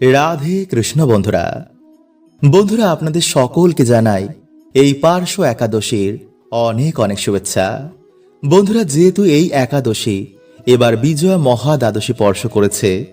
রাধে কৃষ্ণ বন্ধুরা। বন্ধুরা, আপনাদের সকলকে জানাই এই পার্শ্ব একাদশীর অনেক অনেক শুভেচ্ছা। বন্ধুরা, যেহেতু এই একাদশী এবার বিজয়া মহা দ্বাদশী করেছে,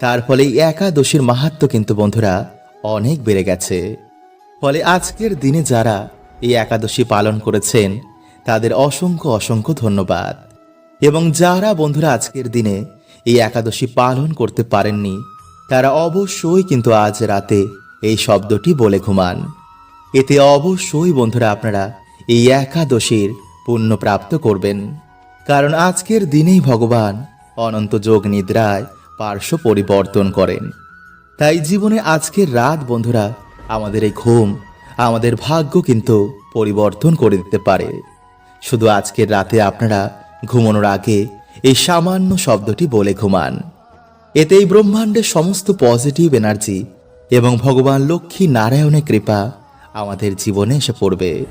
তার ফলে এই একাদশীর মাহাত্ম কিন্তু বন্ধুরা অনেক বেড়ে গেছে। ফলে আজকের দিনে যারা এই একাদশী পালন করেছেন, তাদের অসংখ্য অসংখ্য ধন্যবাদ। এবং যারা বন্ধুরা আজকের দিনে এই একাদশী পালন করতে পারেননি তারা অবশ্যই কিন্তু আজ রাতে এই শব্দটি বলে ঘুমান। এতে অবশ্যই বন্ধুরা আপনারা এই একাদশীর পুণ্য প্রাপ্ত করবেন। কারণ আজকের দিনেই ভগবান অনন্ত যোগ নিদ্রায় পার্শ্ব পরিবর্তন করেন। তাই জীবনে আজকের রাত বন্ধুরা আমাদের এই ঘুম, আমাদের ভাগ্য কিন্তু পরিবর্তন করে দিতে পারে। শুধু আজকের রাতে আপনারা ঘুমানোর আগে এই সামান্য শব্দটি বলে ঘুমান। এতে এই ব্রহ্মাণ্ডের সমস্ত পজিটিভ এনার্জি এবং ভগবান লক্ষ্মী নারায়ণের কৃপা আমাদের জীবনে এসে পড়বে।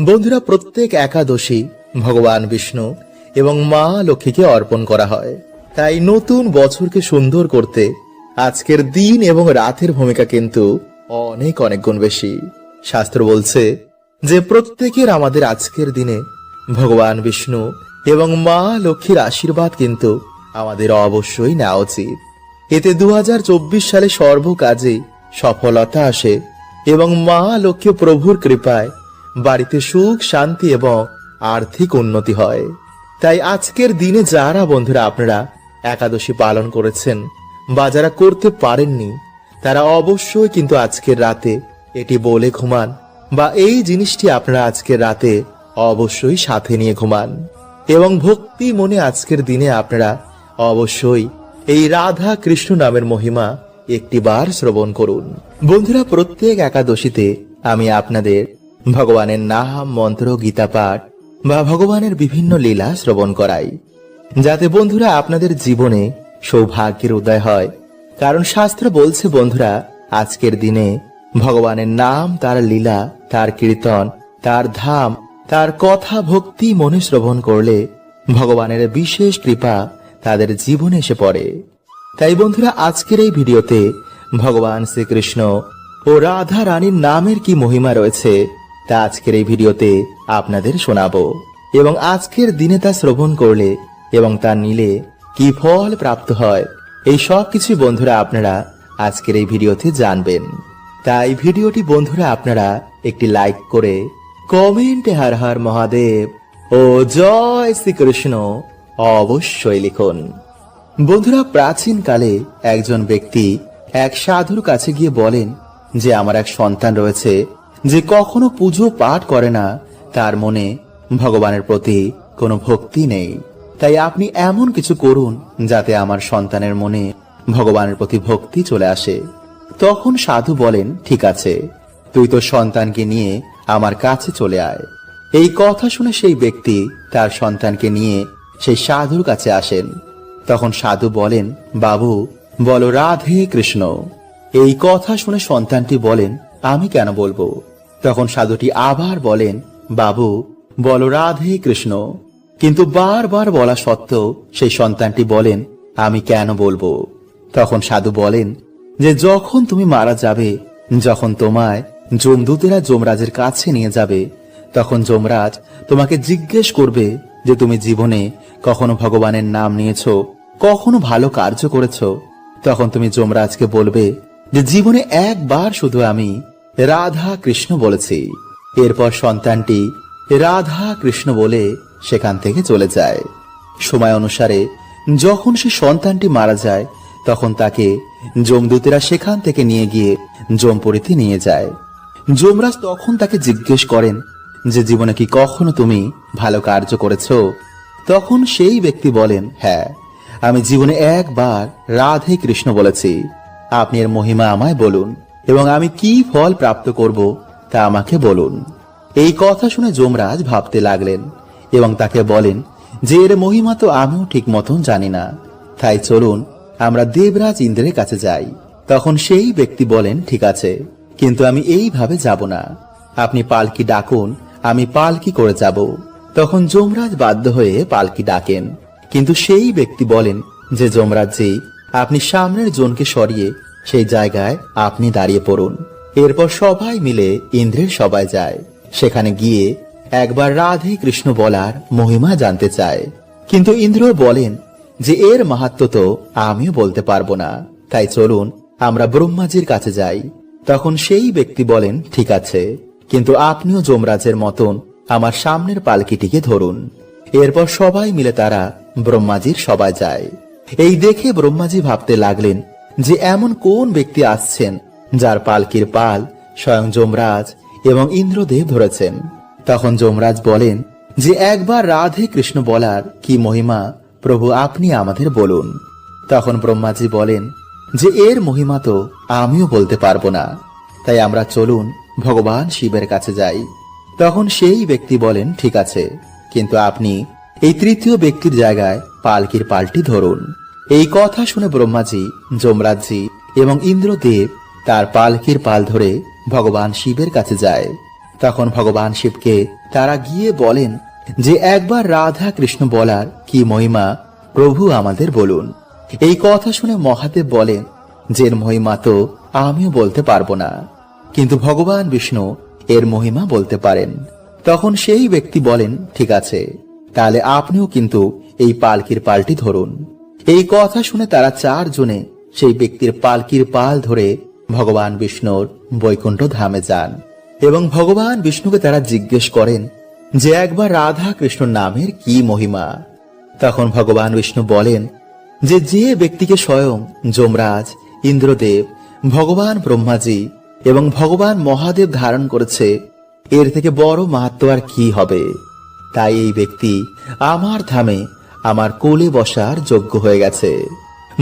বন্ধুরা, প্রত্যেক একাদশী ভগবান বিষ্ণু এবং মা লক্ষ্মীকে অর্পণ করা হয়। তাই নতুন বছরকে সুন্দর করতে আজকের দিন এবং রাতের ভূমিকা কিন্তু অনেক অনেক গুণ বেশি। শাস্ত্র বলছে যে, প্রত্যেকের আমাদের আজকের দিনে ভগবান বিষ্ণু এবং মা লক্ষ্মীর আশীর্বাদ কিন্তু আমাদের অবশ্যই নেওয়া উচিত। এতে দুহাজার চব্বিশ সালে সর্বকাজে সফলতা আসে এবং মা লক্ষ্মী প্রভুর কৃপায় বাড়িতে সুখ, শান্তি এবং আর্থিক উন্নতি হয়। তাই আজকের দিনে যারা বন্ধুরা আপনারা একাদশী পালন করেছেন বা যারা করতে পারেননি, তারা অবশ্যই কিন্তু আজকের রাতে এটি বলে ঘুমান বা এই জিনিসটি আপনারা আজকের রাতে অবশ্যই সাথে নিয়ে ঘুমান। এবং ভক্তি মনে আজকের দিনে আপনারা অবশ্যই এই রাধা কৃষ্ণ নামের মহিমা একটিবার শ্রবণ করুন। বন্ধুরা, প্রত্যেক একাদশীতে আমি আপনাদের ভগবানের নাম, মন্ত্র, গীতা পাঠ বা ভগবানের বিভিন্ন লীলা শ্রবণ করাই। যাতে বন্ধুরা আপনাদের জীবনে সৌভাগ্যের উদয় হয়। কারণ শাস্ত্র বলছে, বন্ধুরা, আজকের দিনে ভগবানের নাম, তার লীলা, তার কীর্তন, তার ধাম তার কথা ভক্তি মনে শ্রবণ করলে ভগবানের বিশেষ কৃপা তাদের জীবনে এসে পড়ে। তাই বন্ধুরা, আজকের এই ভিডিওতে ভগবান শ্রীকৃষ্ণ ও রাধা রানীর নামের কি মহিমা রয়েছে, তা আজকের এই ভিডিওতে আপনাদের শোনাবো এবং আজকের দিনে তা শ্রবণ করলে এবং তা নিলে কি ফল প্রাপ্ত হয়, এই সব কিছু বন্ধুরা আপনারা আজকের এই ভিডিওতে জানবেন। তাই ভিডিওটি বন্ধুরা আপনারা একটি লাইক করে কমেন্টে হার হার মহাদেব। ও জয় শ্রীকৃষ্ণ। অবশ্যই লিখুন। বন্ধুরা প্রাচীন কালে একজন ব্যক্তি এক সাধুর কাছে গিয়ে বলেন যে, আমার এক সন্তান রয়েছে যে কখনো পুজো পাঠ করে না। তার মনে ভগবানের প্রতি কোনো ভক্তি নেই। তাই আপনি এমন কিছু করুন যাতে আমার সন্তানের মনে ভগবানের প্রতি ভক্তি চলে আসে। তখন সাধু বলেন, ঠিক আছে, তুই তো সন্তানকে নিয়ে আমার কাছে চলে আয়। এই কথা শুনে সেই ব্যক্তি তার সন্তানকে নিয়ে সেই সাধুর কাছে আসেন। তখন সাধু বলেন, বাবু, বলো রাধে কৃষ্ণ। এই কথা শুনে সন্তানটি বলেন, আমি কেন বলব? তখন সাধুটি আবার বলেন, বাবু, বলো রাধে কৃষ্ণ। কিন্তু বারবার বলা সত্ত্বেও সেই সন্তানটি বলেন, আমি কেন বলব? তখন সাধু বলেন, যে যখন তুমি মারা যাবে, যখন তোমায় যমদূতেরা যমরাজের কাছে নিয়ে যাবে। তখন যমরাজ তোমাকে জিজ্ঞেস করবে যে তুমি জীবনে কখনো ভগবানের নাম নিয়েছো, কখনো ভালো কার্য করেছ। তখন তুমি যমরাজকে বলবে যে জীবনে একবার শুধু আমি রাধা কৃষ্ণ বলেছি। এরপর সন্তানটি রাধা কৃষ্ণ বলে সেখান থেকে চলে যায়। সময় অনুসারে যখন সে সন্তানটি মারা যায়, তখন তাকে যমদূতেরা সেখান থেকে নিয়ে গিয়ে যমপুরীতে নিয়ে যায়। যমরাজ তখন তাকে জিজ্ঞেস করেন যে, জীবনে কি কখনো তুমি ভালো কার্য করেছ? তখন সেই ব্যক্তি বলেন হ্যাঁ আমি জীবনে একবার রাধে কৃষ্ণ বলেছি। আপনি এর মহিমা আমায় বলুন এবং আমি কি ফল প্রাপ্ত করব তা আমাকে বলুন। এই কথা শুনে যমরাজ ভাবতে লাগলেন এবং তাকে বলেন, যে এর মহিমা তো আমিও ঠিক মতন জানি না। তাই চলুন, আমরা দেবরাজ ইন্দ্রের কাছে যাই। তখন সেই ব্যক্তি বলেন, ঠিক আছে। কিন্তু আমি এইভাবে যাব না। আপনি পালকি ডাকুন, আমি পালকি করে যাব। তখন যমরাজ বাধ্য হয়ে পালকি ডাকেন। কিন্তু সেই ব্যক্তি বলেন যে, যমরাজ জি, আপনি সামনের জনকে সরিয়ে সেই জায়গায় আপনি দাঁড়িয়ে পড়ুন। এরপর সবাই মিলে ইন্দ্রের সবাই যায়। সেখানে গিয়ে একবার রাধে কৃষ্ণ বলার মহিমা জানতে চায়। কিন্তু ইন্দ্র বলেন যে, এর মাহাত্ম তো আমিও বলতে পারব না। তাই চলুন, আমরা ব্রহ্মাজির কাছে যাই। তখন সেই ব্যক্তি বলেন, ঠিক আছে, কিন্তু আপনিও যমরাজের মতন আমার সামনের পালকিটিকে ধরুন। এরপর সবাই মিলে তারা ব্রহ্মাজির সবাই যায়। এই দেখে ব্রহ্মাজি ভাবতে লাগলেন যে এমন কোন ব্যক্তি আসছেন যার পালকির পাল স্বয়ং যমরাজ এবং ইন্দ্রদেব ধরেছেন। তখন যমরাজ বলেন যে, একবার রাধে কৃষ্ণ বলার কি মহিমা, প্রভু আপনি আমাদের বলুন। তখন ব্রহ্মাজি বলেন যে এর মহিমা তো আমিও বলতে পারব না। তাই আমরা চলুন ভগবান শিবের কাছে যাই। তখন সেই ব্যক্তি বলেন, ঠিক আছে, কিন্তু আপনি এই তৃতীয় ব্যক্তির জায়গায় পালকির পালটি ধরুন। এই কথা শুনে ব্রহ্মাজি, যমরাজজি এবং ইন্দ্রদেব তার পালকির পাল ধরে ভগবান শিবের কাছে যায়। তখন ভগবান শিবকে তারা গিয়ে বলেন যে, একবার রাধা কৃষ্ণ বলার কি মহিমা প্রভু আমাদের বলুন। এই কথা শুনে মহাদেব বলেন যে এর মহিমা তো আমিও বলতে পারব না। কিন্তু ভগবান বিষ্ণু এর মহিমা বলতে পারেন। তখন সেই ব্যক্তি বলেন, ঠিক আছে, তাহলে আপনিও কিন্তু এই পালকির পালটি ধরুন। এই কথা শুনে তারা চারজনে সেই ব্যক্তির পালকির পাল ধরে ভগবান বিষ্ণুর বৈকুণ্ঠ ধামে যান এবং ভগবান বিষ্ণুকে তারা জিজ্ঞেস করেন, যে একবার রাধা কৃষ্ণ নামের কি মহিমা? তখন ভগবান বিষ্ণু বলেন যে যে ব্যক্তিকে স্বয়ং যমরাজ, ইন্দ্রদেব, ভগবান ব্রহ্মাজি এবং ভগবান মহাদেব ধারণ করেছে, এর থেকে বড় মাহাত্ম আর কি হবে? তাই এই ব্যক্তি আমার ধামে আমার কোলে বসার যোগ্য হয়ে গেছে।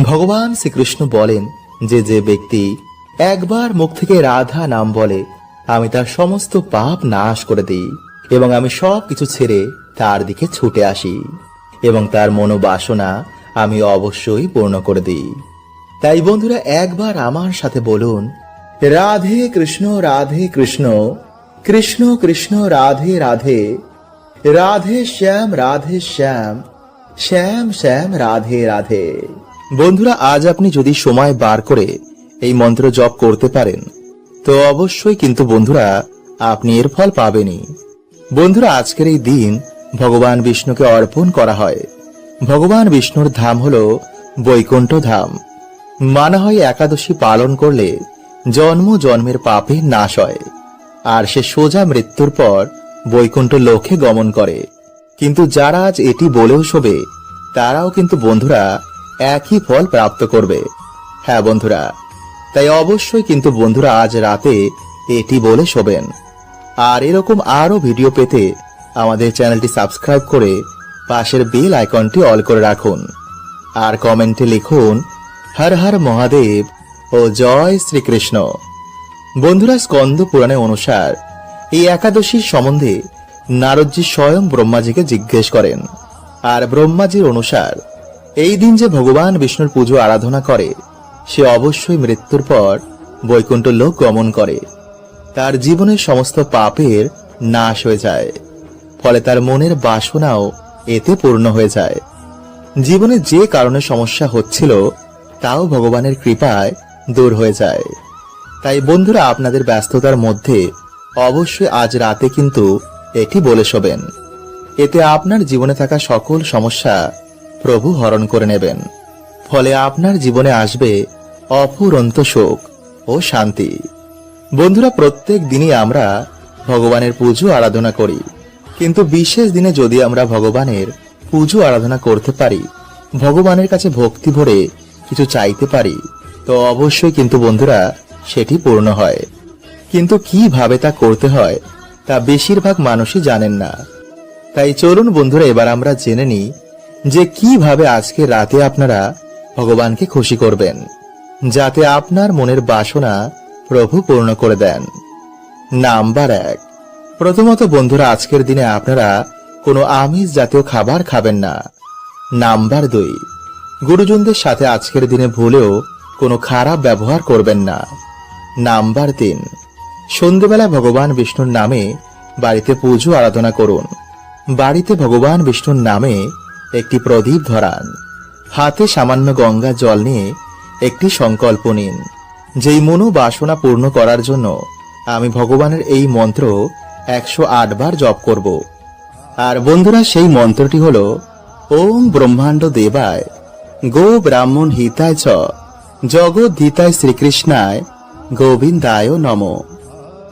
ভগবান শ্রীকৃষ্ণ বলেন, যে যে ব্যক্তি একবার মুখ থেকে রাধা নাম বলে, আমি তার সমস্ত পাপ নাশ করে দিই এবং আমি সব কিছু ছেড়ে তার দিকে ছুটে আসি এবং তার মনোবাসনা আমি অবশ্যই পূর্ণ করে দিই। তাই বন্ধুরা, একবার আমার সাথে বলুন, রাধে কৃষ্ণ রাধে কৃষ্ণ কৃষ্ণ কৃষ্ণ, রাধে রাধে রাধে শ্যাম রাধে শ্যাম শ্যাম শ্যাম, রাধে রাধে। বন্ধুরা, আজ আপনি যদি সময় বার করে এই মন্ত্র জপ করতে পারেন, তো অবশ্যই কিন্তু বন্ধুরা, আপনি এর ফল পাবেনই। বন্ধুরা, আজকের এই দিন ভগবান বিষ্ণুকে অর্পণ করা হয়। ভগবান বিষ্ণুর ধাম হল বৈকুণ্ঠ ধাম। মানা হয় একাদশী পালন করলে জন্ম জন্মের পাপে নাশ হয়, আর সে সোজা মৃত্যুর পর বৈকুণ্ঠ লোকে গমন করে। কিন্তু যারা আজ এটি বলেও শোবে, তারাও কিন্তু বন্ধুরা একই ফল প্রাপ্ত করবে। হ্যাঁ বন্ধুরা, তাই অবশ্যই কিন্তু বন্ধুরা আজ রাতে এটি বলে শোবেন। আর এরকম আরও ভিডিও পেতে আমাদের চ্যানেলটি সাবস্ক্রাইব করে পাশের বেল আইকনটি অল করে রাখুন। আর কমেন্টে লিখুন, হর হর মহাদেব ও জয় শ্রীকৃষ্ণ। বন্ধুরা, স্কন্দ পুরাণে অনুসার এই একাদশীর সম্বন্ধে নারদজি স্বয়ং ব্রহ্মাজিকে জিজ্ঞেস করেন। আর ব্রহ্মাজির অনুসার, এই দিন যে ভগবান বিষ্ণুর পুজো আরাধনা করে, সে অবশ্যই মৃত্যুর পর বৈকুণ্ঠ লোক গমন করে। তার জীবনের সমস্ত পাপের নাশ হয়ে যায়। ফলে তার মনের বাসনাও এতে পূর্ণ হয়ে যায়। জীবনে যে কারণে সমস্যা হচ্ছিল, তাও ভগবানের কৃপায় দূর হয়ে যায়। তাই বন্ধুরা, আপনাদের ব্যস্ততার মধ্যে অবশ্যই আজ রাতে কিন্তু এটি বলে শোবেন। এতে আপনার জীবনে থাকা সকল সমস্যা প্রভু হরণ করে নেবেন। ফলে আপনার জীবনে আসবে অফুরন্ত সুখ ও শান্তি। বন্ধুরা, প্রত্যেক দিনই আমরা ভগবানের পুজো আরাধনা করি। কিন্তু বিশেষ দিনে যদি আমরা ভগবানের পুজো আরাধনা করতে পারি, ভগবানের কাছে ভক্তি ভরে কিছু চাইতে পারি, তো অবশ্যই কিন্তু বন্ধুরা সেটি পূর্ণ হয়। কিন্তু কীভাবে তা করতে হয়, তা বেশিরভাগ মানুষই জানেন না। তাই চলুন বন্ধুরা, এবার আমরা জেনে নিই যে কীভাবে আজকে রাতে আপনারা ভগবানকে খুশি করবেন, যাতে আপনার মনের বাসনা প্রভু পূর্ণ করে দেন। নাম্বার এক। প্রথমত বন্ধুরা, আজকের দিনে আপনারা কোনো আমিষ জাতীয় খাবার খাবেন না। নাম্বার দুই, গুরুজনদের সাথে আজকের দিনে ভুলেও কোনো খারাপ ব্যবহার করবেন না। নাম্বার তিন, সন্ধেবেলা ভগবান বিষ্ণুর নামে বাড়িতে পুজো আরাধনা করুন। বাড়িতে ভগবান বিষ্ণুর নামে একটি প্রদীপ ধরান। হাতে সামান্য গঙ্গা জল নিয়ে একটি সংকল্প নিন। যেই মনো বাসনা পূর্ণ করার জন্য আমি ভগবানের এই মন্ত্র একশো বার জপ করব। আর বন্ধুরা, সেই মন্ত্রটি হল, ওম ব্রহ্মাণ্ড দেবায়, গো ব্রাহ্মণ হিতায় চ, জগৎ হিতায় শ্রীকৃষ্ণায়, গোবিন্দায় নম।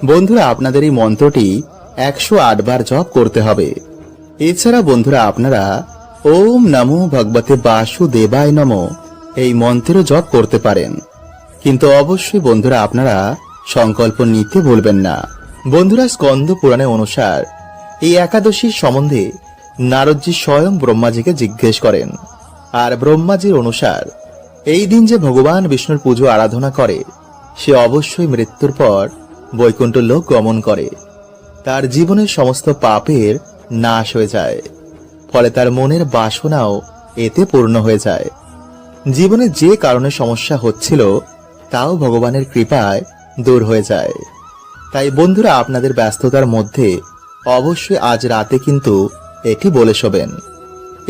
বন্ধুরা, আপনাদের এই মন্ত্রটি একশো বার জপ করতে হবে। এছাড়া বন্ধুরা, আপনারা, ওম নমো ভগবতে বাসুদেবায় নম এই মন্ত্র জপ করতে পারেন। কিন্তু অবশ্যই বন্ধুরা, আপনারা সংকল্প নিতে ভুলবেন না। বন্ধুরা স্কন্দ পুরাণে অনুসার, এই একাদশীর সম্বন্ধে নারদজি স্বয়ং ব্রহ্মাজিকে জিজ্ঞেস করেন। আর ব্রহ্মাজির অনুসার, এই দিন যে ভগবান বিষ্ণুর পুজো আরাধনা করে, সে অবশ্যই মৃত্যুর পর বৈকুণ্ঠ লোক গমন করে। তার জীবনের সমস্ত পাপের নাশ হয়ে যায়, ফলে তার মনের বাসনাও এতে পূর্ণ হয়ে যায়। জীবনে যে কারণে সমস্যা হচ্ছিল, তাও ভগবানের কৃপায় দূর হয়ে যায়। তাই বন্ধুরা আপনাদের ব্যস্ততার মধ্যে অবশ্যই আজ রাতে কিন্তু এটি বলে শোবেন।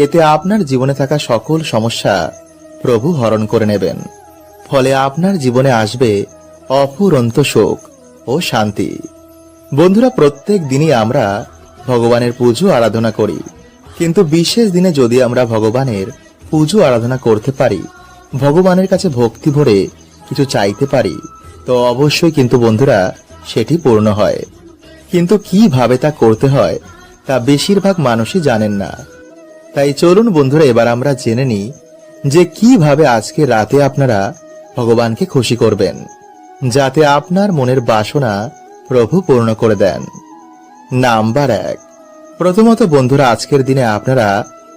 এতে আপনার জীবনে থাকা সকল সমস্যা প্রভু হরণ করে নেবেন। ফলে আপনার জীবনে আসবে অফুরন্ত সুখ ও শান্তি। বন্ধুরা, প্রত্যেক দিনই আমরা ভগবানের পুজো আরাধনা করি। কিন্তু বিশেষ দিনে যদি আমরা ভগবানের পুজো আরাধনা করতে পারি, ভগবানের কাছে ভক্তি ভরে কিছু চাইতে পারি, তো অবশ্যই কিন্তু বন্ধুরা সেটি পূর্ণ হয়। কিন্তু কীভাবে তা করতে হয়, তা বেশিরভাগ মানুষই জানেন না। তাই চলুন বন্ধুরা, এবার আমরা জেনে নিই যে কীভাবে আজকে রাতে আপনারা ভগবানকে খুশি করবেন, যাতে আপনার মনের বাসনা প্রভু পূর্ণ করে দেন। নাম্বার এক, প্রথমত বন্ধুরা, আজকের দিনে আপনারা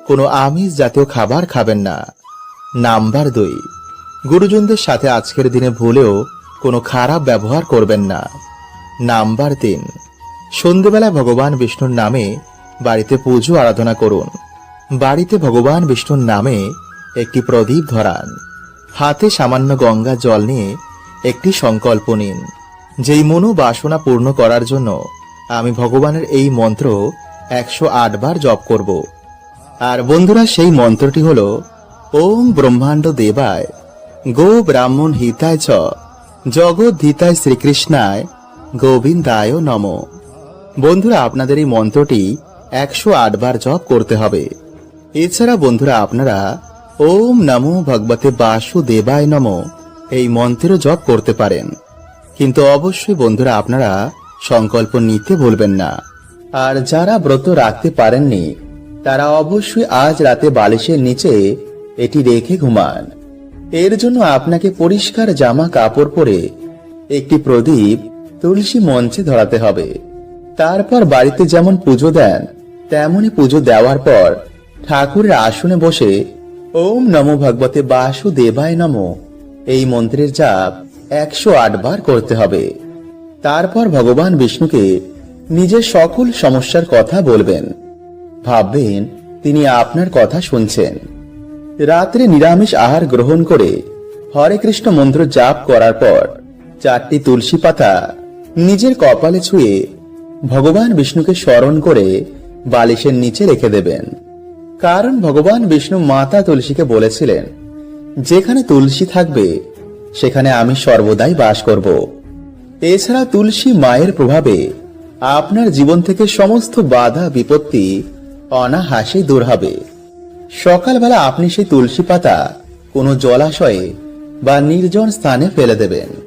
কোনো আমিষ জাতীয় খাবার খাবেন না। নাম্বার দুই, গুরুজনদের সাথে আজকের দিনে ভুলেও কোনো খারাপ ব্যবহার করবেন না। নাম্বার তিন সন্ধেবেলা ভগবান বিষ্ণুর নামে বাড়িতে পুজো আরাধনা করুন। বাড়িতে ভগবান বিষ্ণুর নামে একটি প্রদীপ ধরান। হাতে সামান্য গঙ্গা জল নিয়ে একটি সংকল্প নিন। যেই মনো বাসনা পূর্ণ করার জন্য আমি ভগবানের এই মন্ত্র একশো বার জপ করব। আর বন্ধুরা, সেই মন্ত্রটি হল, ওম ব্রহ্মাণ্ড দেবায় গো ব্রাহ্মণ হিতায় চ, জগৎ হিতায় শ্রীকৃষ্ণায় গোবিন্দায় নম। বন্ধুরা, আপনাদের এই মন্ত্রটি একশো আট বার জপ করতে হবে। এছাড়া বন্ধুরা, আপনারা ওম নমো ভগবতে বাসুদেবায় নম এই মন্ত্র জপ করতে পারেন। কিন্তু অবশ্যই বন্ধুরা, আপনারা সংকল্প নিতে ভুলবেন না। আর যারা ব্রত রাখতে পারেননি, তারা অবশ্যই আজ রাতে বালিশের নিচে এটি রেখে ঘুমান। এর জন্য আপনাকে পরিষ্কার জামা কাপড় পরে একটি প্রদীপ তুলসী মঞ্চে ধরাতে হবে। তারপর বাড়িতে যেমন পুজো দেন তেমনি পুজো দেওয়ার পর ঠাকুরের আসনে বসে ওম নমো ভগবতে বাসুদেবায় নমো। এই মন্ত্রের জাপ একশো বার করতে হবে। তারপর ভগবান বিষ্ণুকে নিজের সকল সমস্যার কথা বলবেন। ভাববেন, তিনি আপনার কথা শুনছেন। রাত্রে নিরামিষ আহার গ্রহণ করে হরে কৃষ্ণ মন্ত্র জাপ করার পর চারটি তুলসী পাতা নিজের কপালে ছুঁয়ে ভগবান বিষ্ণুকে স্মরণ করে বালিশের নিচে রেখে দেবেন। কারণ ভগবান বিষ্ণু মাতা তুলসীকে বলেছিলেন, যেখানে তুলসী থাকবে, সেখানে আমি সর্বদাই বাস করব। এছাড়া তুলসী মায়ের প্রভাবে আপনার জীবন থেকে সমস্ত বাধা, বিপত্তি, অনাহাসে দূর হবে। সকালবেলা আপনি সেই তুলসী পাতা কোনো জলাশয়ে বা নির্জন স্থানে ফেলে দেবেন।